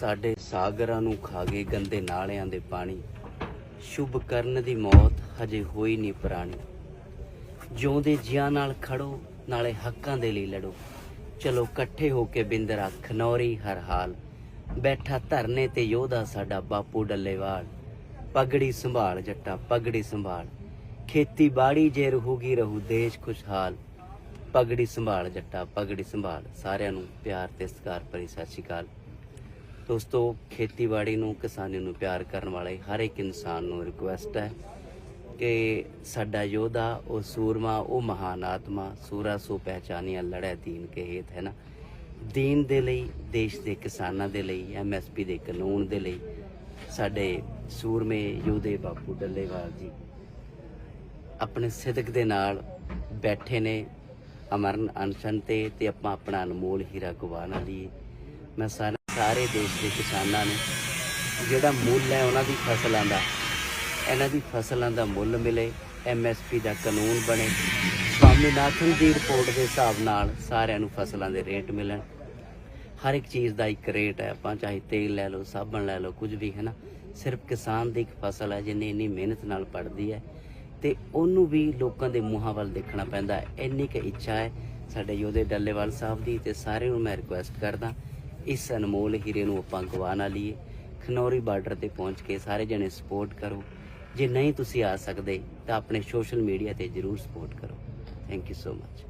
ਸਾਡੇ ਸਾਗਰਾਂ ਨੂੰ ਖਾ ਗਏ ਗੰਦੇ ਨਾਲਿਆਂ ਦੇ ਪਾਣੀ। ਸ਼ੁਭ ਕਰਨ ਦੀ ਮੌਤ ਹਜੇ ਹੋਈ ਨਹੀਂ ਪੁਰਾਣੀ। ਜਿਉਂਦੇ ਜੀਆਂ ਨਾਲ ਖੜੋ, ਨਾਲੇ ਹੱਕਾਂ ਦੇ ਲਈ ਲੜੋ। ਚਲੋ ਇਕੱਠੇ ਹੋ ਕੇ ਬਿੰਦਰਾ ਖਨੌਰੀ ਹਰ ਹਾਲ। ਬੈਠਾ ਧਰਨੇ ਤੇ ਯੋਧਾ ਸਾਡਾ ਬਾਪੂ ਡੱਲੇਵਾਲ। ਪਗੜੀ ਸੰਭਾਲ ਜੱਟਾ, ਪਗੜੀ ਸੰਭਾਲ। ਖੇਤੀਬਾੜੀ ਜੇ ਰਹੂਗੀ, ਰਹੂ ਦੇਸ਼ ਖੁਸ਼ਹਾਲ। ਪਗੜੀ ਸੰਭਾਲ ਜੱਟਾ, ਪਗੜੀ ਸੰਭਾਲ। ਸਾਰਿਆਂ ਨੂੰ ਪਿਆਰ ਤੇ ਸਤਿਕਾਰ ਭਰੀ ਸਤਿ ਸ਼੍ਰੀ ਅਕਾਲ। ਦੋਸਤੋ, ਖੇਤੀਬਾੜੀ ਨੂੰ, ਕਿਸਾਨੀ ਨੂੰ ਪਿਆਰ ਕਰਨ ਵਾਲੇ ਹਰ ਇੱਕ ਇਨਸਾਨ ਨੂੰ ਰਿਕੁਐਸਟ ਹੈ ਕਿ ਸਾਡਾ ਯੋਧਾ, ਉਹ ਸੂਰਮਾ, ਉਹ ਮਹਾਨ ਆਤਮਾ, ਸੂਰਾ ਸੋ ਪਹਿਚਾਨੀਆਂ ਲੜੈ ਦੀਨ ਕੇ ਹੇਤ, ਹੈ ਨਾ? ਦੀਨ ਦੇ ਲਈ, ਦੇਸ਼ ਦੇ ਕਿਸਾਨਾਂ ਦੇ ਲਈ ਐਮਐਸਪੀ ਦੇ ਕਾਨੂੰਨ ਦੇ ਲਈ, ਸਾਡੇ ਸੂਰਮੇ ਯੋਧੇ ਬਾਪੂ ਡੱਲੇਵਾਲ ਜੀ ਆਪਣੇ ਸਿਦਕ ਦੇ ਨਾਲ ਬੈਠੇ ਨੇ, ਅਮਰਨ ਅਨਸ਼ਨ ਤੇ ਤੇ ਆਪਾਂ ਆਪਣਾ ਅਨਮੋਲ ਹੀਰਾ ਗਵਾ ਨਾ ਮੈਂ ਸਾਰੇ ਸਾਰੇ ਦੇਸ਼ ਦੇ ਕਿਸਾਨਾਂ ਨੂੰ ਜਿਹੜਾ ਮੁੱਲ ਹੈ ਉਹਨਾਂ ਦੀ ਫਸਲਾਂ ਦਾ, ਇਹਨਾਂ ਦੀ ਫਸਲਾਂ ਦਾ ਮੁੱਲ ਮਿਲੇ ਐਮਐਸਪੀ ਦਾ ਕਾਨੂੰਨ ਬਣੇ, ਸਵਾਮੀਨਾਥਨ ਦੀ ਰਿਪੋਰਟ ਦੇ ਹਿਸਾਬ ਨਾਲ ਸਾਰਿਆਂ ਨੂੰ ਫਸਲਾਂ ਦੇ ਰੇਟ ਮਿਲਣ। ਹਰ ਇੱਕ ਚੀਜ਼ ਦਾ ਇੱਕ ਰੇਟ ਹੈ, ਆਪਾਂ ਚਾਹੇ ਤੇਲ ਲੈ ਲਓ, ਸਾਬਣ ਲੈ ਲਓ, ਕੁਝ ਵੀ ਹੈ ਨਾ ਸਿਰਫ ਕਿਸਾਨ ਦੀ ਇੱਕ ਫਸਲ ਹੈ, ਜਿਹਨੇ ਇੰਨੀ ਮਿਹਨਤ ਨਾਲ ਪੜਦੀ ਹੈ, ਤੇ ਉਹਨੂੰ ਵੀ ਲੋਕਾਂ ਦੇ ਮੂੰਹਾਂ ਵੱਲ ਦੇਖਣਾ ਪੈਂਦਾ ਹੈ। ਇੰਨੀ ਕੁ ਇੱਛਾ ਹੈ ਸਾਡੇ ਯੋਧੇ ਡੱਲੇਵਾਲ ਸਾਹਿਬ ਦੀ, ਤੇ ਸਾਰਿਆਂ ਨੂੰ ਮੈਂ ਰਿਕੁਐਸਟ ਕਰਦਾ ਇਸ ਅਨਮੋਲ ਹੀਰੇ ਨੂੰ ਆਪਾਂ ਗਵਾ ਨਾ ਲਈਏ। ਖਨੌਰੀ ਬਾਰਡਰ ਤੇ ਪਹੁੰਚ ਕੇ ਸਾਰੇ ਜਣੇ ਸਪੋਰਟ ਕਰੋ। ਜੇ ਨਹੀਂ ਤੁਸੀਂ ਆ ਸਕਦੇ, ਤਾਂ ਆਪਣੇ ਸੋਸ਼ਲ ਮੀਡੀਆ ਤੇ ਜਰੂਰ ਸਪੋਰਟ ਕਰੋ। Thank you so much